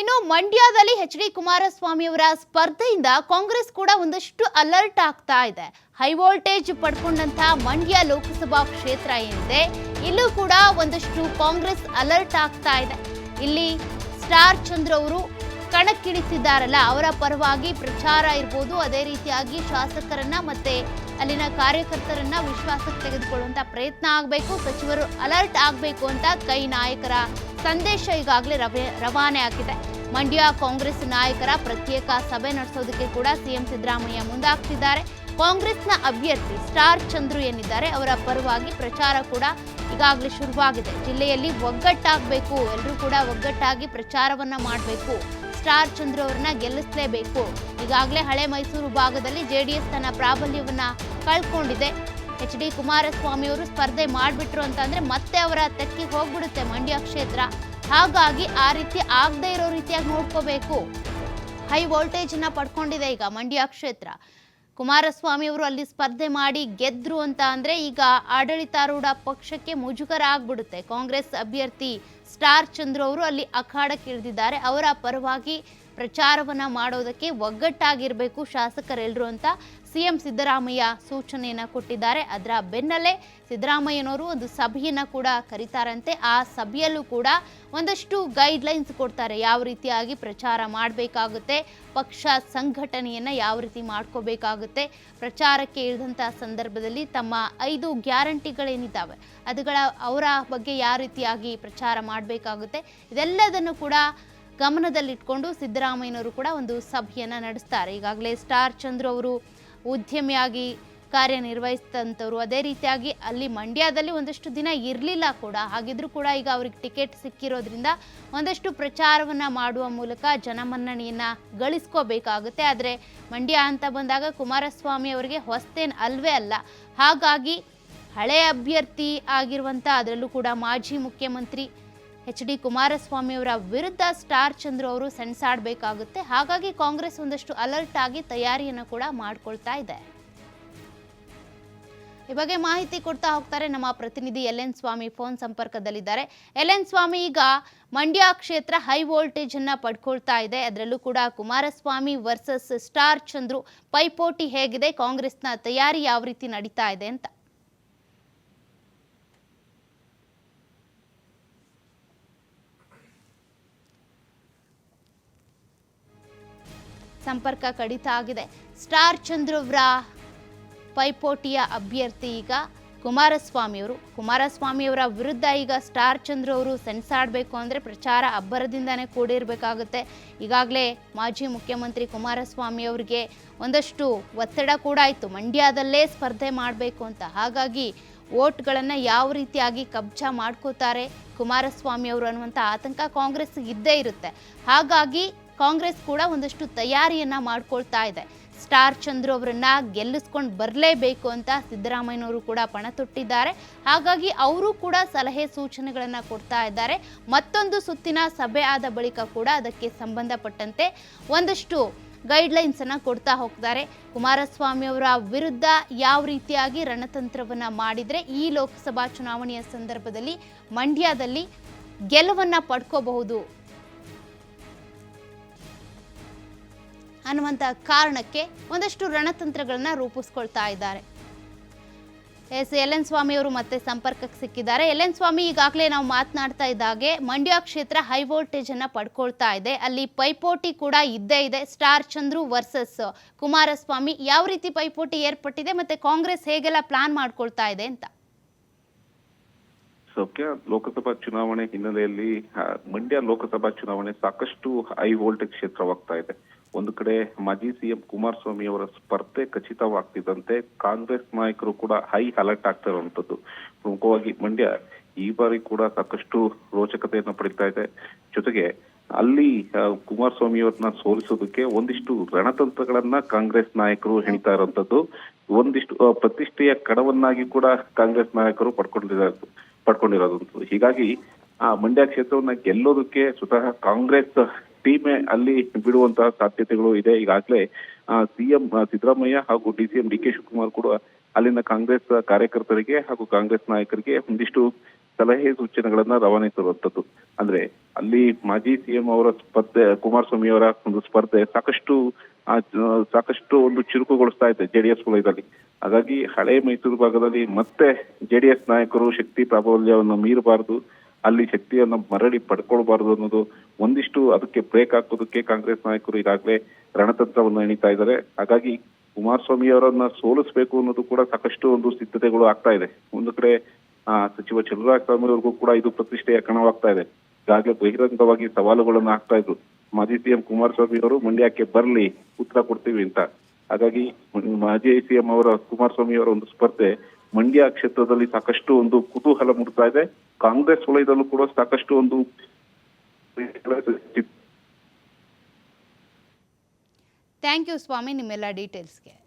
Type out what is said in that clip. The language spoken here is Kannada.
ಇನ್ನು ಮಂಡ್ಯದಲ್ಲಿ ಎಚ್ ಡಿ ಕುಮಾರಸ್ವಾಮಿ ಅವರ ಸ್ಪರ್ಧೆಯಿಂದ ಕಾಂಗ್ರೆಸ್ ಕೂಡ ಒಂದಷ್ಟು ಅಲರ್ಟ್ ಆಗ್ತಾ ಇದೆ. ಹೈ ವೋಲ್ಟೇಜ್ ಪಡ್ಕೊಂಡಂತ ಮಂಡ್ಯ ಲೋಕಸಭಾ ಕ್ಷೇತ್ರ ಏನಿದೆ, ಇಲ್ಲೂ ಕೂಡ ಒಂದಷ್ಟು ಕಾಂಗ್ರೆಸ್ ಅಲರ್ಟ್ ಆಗ್ತಾ ಇದೆ. ಇಲ್ಲಿ ಸ್ಟಾರ್ ಚಂದ್ರ ಅವರು ಕಣಕ್ಕಿಳಿಸಿದ್ದಾರಲ್ಲ, ಅವರ ಪರವಾಗಿ ಪ್ರಚಾರ ಇರ್ಬೋದು. ಅದೇ ರೀತಿಯಾಗಿ ಶಾಸಕರನ್ನ ಮತ್ತೆ ಅಲ್ಲಿನ ಕಾರ್ಯಕರ್ತರನ್ನ ವಿಶ್ವಾಸಕ್ಕೆ ತೆಗೆದುಕೊಳ್ಳುವಂತ ಪ್ರಯತ್ನ ಆಗಬೇಕು, ಸಚಿವರು ಅಲರ್ಟ್ ಆಗಬೇಕು ಅಂತ ಕೈ ನಾಯಕರ ಸಂದೇಶ ಈಗಾಗಲೇ ರವೆ, ರವಾನೆ ಆಗಿದೆ. ಮಂಡ್ಯ ಕಾಂಗ್ರೆಸ್ ನಾಯಕರ ಪ್ರತ್ಯೇಕ ಸಭೆ ನಡೆಸೋದಕ್ಕೆ ಕೂಡ ಸಿಎಂ ಸಿದ್ದರಾಮಯ್ಯ ಮುಂದಾಗ್ತಿದ್ದಾರೆ. ಕಾಂಗ್ರೆಸ್ನ ಅಭ್ಯರ್ಥಿ ಸ್ಟಾರ್ ಚಂದ್ರು ಏನಿದ್ದಾರೆ ಅವರ ಪರವಾಗಿ ಪ್ರಚಾರ ಕೂಡ ಈಗಾಗಲೇ ಶುರುವಾಗಿದೆ. ಜಿಲ್ಲೆಯಲ್ಲಿ ಒಗ್ಗಟ್ಟಾಗಬೇಕು ಎಲ್ಲರೂ ಕೂಡ ಒಗ್ಗಟ್ಟಾಗಿ ಪ್ರಚಾರವನ್ನ ಮಾಡಬೇಕು. ಸ್ಟಾರ್ ಚಂದ್ರು ಅವರನ್ನ ಗೆಲ್ಲಿಸಲೇಬೇಕು. ಈಗಾಗಲೇ ಹಳೆ ಮೈಸೂರು ಭಾಗದಲ್ಲಿ ಜೆಡಿಎಸ್ ತನ್ನ ಪ್ರಾಬಲ್ಯವನ್ನ ಕಳ್ಕೊಂಡಿದೆ. ಎಚ್ ಡಿ ಕುಮಾರಸ್ವಾಮಿ ಅವರು ಸ್ಪರ್ಧೆ ಮಾಡಿಬಿಟ್ರು ಅಂತಂದ್ರೆ ಮತ್ತೆ ಅವರ ತೆಕ್ಕಿ ಹೋಗ್ಬಿಡುತ್ತೆ ಮಂಡ್ಯ ಕ್ಷೇತ್ರ. ಹಾಗಾಗಿ ಆ ರೀತಿ ಆಗದೆ ಇರೋ ರೀತಿಯಾಗಿ ನೋಡ್ಕೋಬೇಕು. ಹೈ ವೋಲ್ಟೇಜ್ ಅನ್ನ ಪಡ್ಕೊಂಡಿದೆ ಈಗ ಮಂಡ್ಯ ಕ್ಷೇತ್ರ. ಕುಮಾರಸ್ವಾಮಿ ಅವರು ಅಲ್ಲಿ ಸ್ಪರ್ಧೆ ಮಾಡಿ ಗೆದ್ರು ಅಂತ ಅಂದರೆ ಈಗ ಆಡಳಿತಾರೂಢ ಪಕ್ಷಕ್ಕೆ ಮುಜುಗರ ಆಗ್ಬಿಡುತ್ತೆ ಕಾಂಗ್ರೆಸ್ ಅಭ್ಯರ್ಥಿ ಸ್ಟಾರ್ ಚಂದ್ರು ಅವರು ಅಲ್ಲಿ ಅಖಾಡಕ್ಕೆ ಇಳಿದಿದ್ದಾರೆ ಅವರ ಪರವಾಗಿ ಪ್ರಚಾರವನ್ನ ಮಾಡೋದಕ್ಕೆ ಒಗ್ಗಟ್ಟಾಗಿರಬೇಕು ಶಾಸಕರೆಲ್ಲರೂ ಅಂತ ಸಿಎಂ ಸಿದ್ದರಾಮಯ್ಯ ಸೂಚನೆಯನ್ನ ಕೊಟ್ಟಿದ್ದಾರೆ. ಅದರ ಬೆನ್ನಲ್ಲೇ ಸಿದ್ದರಾಮಯ್ಯನವರು ಒಂದು ಸಭೆಯನ್ನ ಕೂಡ ಕರೀತಾರಂತೆ. ಆ ಸಭೆಯಲ್ಲೂ ಕೂಡ ಒಂದಷ್ಟು ಗೈಡ್ಲೈನ್ಸ್ ಕೊಡ್ತಾರೆ. ಯಾವ ರೀತಿಯಾಗಿ ಪ್ರಚಾರ ಮಾಡಬೇಕಾಗುತ್ತೆ, ಪಕ್ಷ ಸಂಘಟನೆಯನ್ನ ಯಾವ ರೀತಿ ಮಾಡ್ಕೋಬೇಕಾಗುತ್ತೆ, ಪ್ರಚಾರಕ್ಕೆ ಇಳಿದಂಥ ಸಂದರ್ಭದಲ್ಲಿ ತಮ್ಮ ಐದು ಗ್ಯಾರಂಟಿಗಳೇನಿದ್ದಾವೆ, ಅದುಗಳ ಅವರ ಬಗ್ಗೆ ಯಾವ ರೀತಿಯಾಗಿ ಪ್ರಚಾರ ಮಾಡಬೇಕಾಗುತ್ತೆ, ಇದೆಲ್ಲದನ್ನು ಕೂಡ ಗಮನದಲ್ಲಿಟ್ಕೊಂಡು ಸಿದ್ದರಾಮಯ್ಯನವರು ಕೂಡ ಒಂದು ಸಭೆಯನ್ನು ನಡೆಸ್ತಾರೆ. ಈಗಾಗಲೇ ಸ್ಟಾರ್ ಚಂದ್ರು ಅವರು ಉದ್ಯಮಿಯಾಗಿ ಕಾರ್ಯನಿರ್ವಹಿಸಿದಂಥವ್ರು. ಅದೇ ರೀತಿಯಾಗಿ ಅಲ್ಲಿ ಮಂಡ್ಯದಲ್ಲಿ ಒಂದಷ್ಟು ದಿನ ಇರಲಿಲ್ಲ ಕೂಡ. ಹಾಗಿದ್ರೂ ಕೂಡ ಈಗ ಅವ್ರಿಗೆ ಟಿಕೆಟ್ ಸಿಕ್ಕಿರೋದ್ರಿಂದ ಒಂದಷ್ಟು ಪ್ರಚಾರವನ್ನು ಮಾಡುವ ಮೂಲಕ ಜನಮನ್ನಣೆಯನ್ನು ಗಳಿಸ್ಕೋಬೇಕಾಗುತ್ತೆ. ಆದರೆ ಮಂಡ್ಯ ಅಂತ ಬಂದಾಗ ಕುಮಾರಸ್ವಾಮಿ ಅವರಿಗೆ ಹೊಸ್ತೇನು ಅಲ್ವೇ ಅಲ್ಲ. ಹಾಗಾಗಿ ಹಳೆ ಅಭ್ಯರ್ಥಿ ಆಗಿರುವಂಥ ಅದರಲ್ಲೂ ಕೂಡ ಮಾಜಿ ಮುಖ್ಯಮಂತ್ರಿ ಎಚ್ ಡಿ ಕುಮಾರಸ್ವಾಮಿ ಅವರ ವಿರುದ್ಧ ಸ್ಟಾರ್ ಚಂದ್ರು ಅವರು ಸೆಣಸಾಡಬೇಕಾಗುತ್ತೆ. ಹಾಗಾಗಿ ಕಾಂಗ್ರೆಸ್ ಒಂದಷ್ಟು ಅಲರ್ಟ್ ಆಗಿ ತಯಾರಿಯನ್ನು ಕೂಡ ಮಾಡಿಕೊಳ್ತಾ ಇದೆ. ಈ ಬಗ್ಗೆ ಮಾಹಿತಿ ಕೊಡ್ತಾ ಹೋಗ್ತಾರೆ ನಮ್ಮ ಪ್ರತಿನಿಧಿ ಎಲ್ ಎನ್ ಸ್ವಾಮಿ ಫೋನ್ ಸಂಪರ್ಕದಲ್ಲಿದ್ದಾರೆ. ಎಲ್ ಎನ್ ಸ್ವಾಮಿ, ಈಗ ಮಂಡ್ಯ ಕ್ಷೇತ್ರ ಹೈ ವೋಲ್ಟೇಜ್ ಅನ್ನ ಪಡ್ಕೊಳ್ತಾ ಇದೆ. ಅದರಲ್ಲೂ ಕೂಡ ಕುಮಾರಸ್ವಾಮಿ ವರ್ಸಸ್ ಸ್ಟಾರ್ ಚಂದ್ರು ಪೈಪೋಟಿ ಹೇಗಿದೆ? ಕಾಂಗ್ರೆಸ್ನ ತಯಾರಿ ಯಾವ ರೀತಿ ನಡೀತಾ ಇದೆ ಅಂತ. ಸಂಪರ್ಕ ಕಡಿತ ಆಗಿದೆ. ಸ್ಟಾರ್ ಚಂದ್ರವ್ರ ಪೈಪೋಟಿಯ ಅಭ್ಯರ್ಥಿ ಈಗ ಕುಮಾರಸ್ವಾಮಿ ಅವರು. ಕುಮಾರಸ್ವಾಮಿ ಅವರ ವಿರುದ್ಧ ಈಗ ಸ್ಟಾರ್ ಚಂದ್ರ ಅವರು ಸೆಣಸಾಡಬೇಕು ಅಂದರೆ ಪ್ರಚಾರ ಅಬ್ಬರದಿಂದನೇ ಕೂಡಿರಬೇಕಾಗುತ್ತೆ. ಈಗಾಗಲೇ ಮಾಜಿ ಮುಖ್ಯಮಂತ್ರಿ ಕುಮಾರಸ್ವಾಮಿ ಅವರಿಗೆ ಒಂದಷ್ಟು ಒತ್ತಡ ಕೂಡ ಆಯಿತು. ಮಂಡ್ಯದಲ್ಲೇ ಸ್ಪರ್ಧೆ ಮಾಡಬೇಕು ಅಂತ. ಹಾಗಾಗಿ ವೋಟ್ಗಳನ್ನು ಯಾವ ರೀತಿಯಾಗಿ ಕಬ್ಜಾ ಮಾಡ್ಕೋತಾರೆ ಕುಮಾರಸ್ವಾಮಿ ಅವರು ಅನ್ನುವಂಥ ಆತಂಕ ಕಾಂಗ್ರೆಸ್ ಇದ್ದೇ ಇರುತ್ತೆ. ಹಾಗಾಗಿ ಕಾಂಗ್ರೆಸ್ ಕೂಡ ಒಂದಷ್ಟು ತಯಾರಿಯನ್ನ ಮಾಡ್ಕೊಳ್ತಾ ಇದೆ. ಸ್ಟಾರ್ ಚಂದ್ರು ಅವರನ್ನ ಗೆಲ್ಲಿಸ್ಕೊಂಡು ಬರಲೇಬೇಕು ಅಂತ ಸಿದ್ದರಾಮಯ್ಯನವರು ಕೂಡ ಪಣ ತೊಟ್ಟಿದ್ದಾರೆ. ಹಾಗಾಗಿ ಅವರು ಕೂಡ ಸಲಹೆ ಸೂಚನೆಗಳನ್ನು ಕೊಡ್ತಾ ಇದ್ದಾರೆ. ಮತ್ತೊಂದು ಸುತ್ತಿನ ಸಭೆ ಆದ ಬಳಿಕ ಕೂಡ ಅದಕ್ಕೆ ಸಂಬಂಧಪಟ್ಟಂತೆ ಒಂದಷ್ಟು ಗೈಡ್ಲೈನ್ಸ್ ಅನ್ನ ಕೊಡ್ತಾ ಹೋಗ್ತಾರೆ. ಕುಮಾರಸ್ವಾಮಿ ಅವರ ವಿರುದ್ಧ ಯಾವ ರೀತಿಯಾಗಿ ರಣತಂತ್ರವನ್ನ ಮಾಡಿದ್ರೆ ಈ ಲೋಕಸಭಾ ಚುನಾವಣೆಯ ಸಂದರ್ಭದಲ್ಲಿ ಮಂಡ್ಯದಲ್ಲಿ ಗೆಲುವನ್ನು ಪಡ್ಕೋಬಹುದು ಅನ್ನುವಂಥ ಕಾರಣಕ್ಕೆ ಒಂದಷ್ಟು ರಣತಂತ್ರಗಳನ್ನು ರೂಪಿಸ್ಕೊಳ್ತಾ ಇದ್ದಾರೆ. ಎಸ್, ಎಲ್ ಎನ್ ಸ್ವಾಮಿ ಅವರು ಮತ್ತೆ ಸಂಪರ್ಕಕ್ಕೆ ಸಿಕ್ಕಿದ್ದಾರೆ. ಎಲ್ ಎನ್ ಸ್ವಾಮಿ ಈಗಾಗಲೇ ನಾವು ಮಾತನಾಡ್ತಾ ಇದ್ದಾಗೆ ಮಂಡ್ಯ ಕ್ಷೇತ್ರ ಹೈ ವೋಲ್ಟೇಜ್ ಅನ್ನ ಪಡ್ಕೊಳ್ತಾ ಇದೆ. ಅಲ್ಲಿ ಪೈಪೋಟಿ ಕೂಡ ಇದ್ದೇ ಇದೆ. ಸ್ಟಾರ್ ಚಂದ್ರು ವರ್ಸಸ್ ಕುಮಾರಸ್ವಾಮಿ ಯಾವ ರೀತಿ ಪೈಪೋಟಿ ಏರ್ಪಟ್ಟಿದೆ ಮತ್ತೆ ಕಾಂಗ್ರೆಸ್ ಹೇಗೆಲ್ಲ ಪ್ಲಾನ್ ಮಾಡ್ಕೊಳ್ತಾ ಇದೆ ಅಂತ? ಸೌಖ್ಯ, ಲೋಕಸಭಾ ಚುನಾವಣೆ ಹಿನ್ನೆಲೆಯಲ್ಲಿ ಮಂಡ್ಯ ಲೋಕಸಭಾ ಚುನಾವಣೆ ಸಾಕಷ್ಟು ಹೈ ವೋಲ್ಟೇಜ್ ಕ್ಷೇತ್ರವಾಗ್ತಾ ಇದೆ. ಒಂದು ಕಡೆ ಮಾಜಿ ಸಿಎಂ ಕುಮಾರಸ್ವಾಮಿ ಅವರ ಸ್ಪರ್ಧೆ ಖಚಿತವಾಗ್ತಿದ್ದಂತೆ ಕಾಂಗ್ರೆಸ್ ನಾಯಕರು ಕೂಡ ಹೈ ಅಲರ್ಟ್ ಆಗ್ತಾ ಇರುವಂತದ್ದು ಪ್ರಮುಖವಾಗಿ ಮಂಡ್ಯ ಈ ಬಾರಿ ಕೂಡ ಸಾಕಷ್ಟು ರೋಚಕತೆಯನ್ನು ಪಡೀತಾ ಇದೆ. ಜೊತೆಗೆ ಅಲ್ಲಿ ಕುಮಾರಸ್ವಾಮಿ ಅವ್ರನ್ನ ಸೋಲಿಸೋದಕ್ಕೆ ಒಂದಿಷ್ಟು ರಣತಂತ್ರಗಳನ್ನ ಕಾಂಗ್ರೆಸ್ ನಾಯಕರು ಹೆಣಿತಾ ಇರುವಂತದ್ದು ಒಂದಿಷ್ಟು ಪ್ರತಿಷ್ಠೆಯ ಕಡವನ್ನಾಗಿ ಕೂಡ ಕಾಂಗ್ರೆಸ್ ನಾಯಕರು ಪಡ್ಕೊಂಡಿರ ಪಡ್ಕೊಂಡಿರೋದು ಹೀಗಾಗಿ, ಆ, ಮಂಡ್ಯ ಕ್ಷೇತ್ರವನ್ನ ಗೆಲ್ಲೋದಕ್ಕೆ ಸ್ವತಃ ಕಾಂಗ್ರೆಸ್ ಟೀಮೇ ಅಲ್ಲಿ ಬಿಡುವಂತಹ ಸಾಧ್ಯತೆಗಳು ಇದೆ. ಈಗಾಗಲೇ ಸಿಎಂ ಸಿದ್ದರಾಮಯ್ಯ ಹಾಗೂ D C M D K Shivakumar ಕೂಡ ಅಲ್ಲಿನ ಕಾಂಗ್ರೆಸ್ ಕಾರ್ಯಕರ್ತರಿಗೆ ಹಾಗೂ ಕಾಂಗ್ರೆಸ್ ನಾಯಕರಿಗೆ ಒಂದಿಷ್ಟು ಸಲಹೆ ಸೂಚನೆಗಳನ್ನ ರವಾನಿಸಿರುವಂತದ್ದು ಅಂದ್ರೆ ಅಲ್ಲಿ ಮಾಜಿ ಸಿಎಂ ಅವರ ಸ್ಪರ್ಧೆ, ಕುಮಾರಸ್ವಾಮಿ ಅವರ ಒಂದು ಸ್ಪರ್ಧೆ ಸಾಕಷ್ಟು ಸಾಕಷ್ಟು ಒಂದು ಚುರುಕುಗೊಳಿಸ್ತಾ ಇದೆ ಜೆಡಿಎಸ್ ವಲಯದಲ್ಲಿ. ಹಾಗಾಗಿ ಹಳೆ ಮೈಸೂರು ಭಾಗದಲ್ಲಿ ಮತ್ತೆ ಜೆಡಿಎಸ್ ನಾಯಕರು ಶಕ್ತಿ ಪ್ರಾಬಲ್ಯವನ್ನು ಮೀರಬಾರದು. ಅಲ್ಲಿ ಶಕ್ತಿಯನ್ನು ಮರಳಿ ಪಡ್ಕೊಳ್ಬಾರದು ಅನ್ನೋದು ಒಂದಿಷ್ಟು ಅದಕ್ಕೆ ಬ್ರೇಕ್ ಹಾಕೋದಕ್ಕೆ ಕಾಂಗ್ರೆಸ್ ನಾಯಕರು ಈಗಾಗಲೇ ರಣತಂತ್ರವನ್ನು ಎಣಿತಾ ಇದ್ದಾರೆ. ಹಾಗಾಗಿ ಕುಮಾರಸ್ವಾಮಿ ಅವರನ್ನ ಸೋಲಿಸಬೇಕು ಅನ್ನೋದು ಕೂಡ ಸಾಕಷ್ಟು ಒಂದು ಸಿದ್ಧತೆಗಳು ಆಗ್ತಾ ಇದೆ. ಒಂದು ಕಡೆ ಸಚಿವ ಸ್ವಾಮಿ ಅವ್ರಿಗೂ ಕೂಡ ಇದು ಪ್ರತಿಷ್ಠೆಯ ಕಣವಾಗ್ತಾ ಇದೆ. ಈಗಾಗಲೇ ಬಹಿರಂಗವಾಗಿ ಸವಾಲುಗಳನ್ನು ಹಾಕ್ತಾ ಇದ್ರು. ಮಾಜಿ ಸಿಎಂ ಕುಮಾರಸ್ವಾಮಿ ಅವರು, ಮಂಡ್ಯಕ್ಕೆ ಬರಲಿ, ಉತ್ತರ ಕೊಡ್ತೀವಿ ಅಂತ. ಹಾಗಾಗಿ, ಮಾಜಿ ಸಿಎಂ ಅವರ ಕುಮಾರಸ್ವಾಮಿ ಅವರ ಒಂದು ಸ್ಪರ್ಧೆ ಮಂಡ್ಯ ಕ್ಷೇತ್ರದಲ್ಲಿ ಸಾಕಷ್ಟು ಒಂದು ಕುತೂಹಲ ಮೂಡ್ತಾ ಇದೆ. ಕಾಂಗ್ರೆಸ್ ವಲಯದಲ್ಲೂ ಕೂಡ ಸಾಕಷ್ಟು ಒಂದು ಥ್ಯಾಂಕ್ ಯು ಸ್ವಾಮಿ, ನಿಮ್ಮೆಲ್ಲ ಡೀಟೇಲ್ಸ್ಗೆ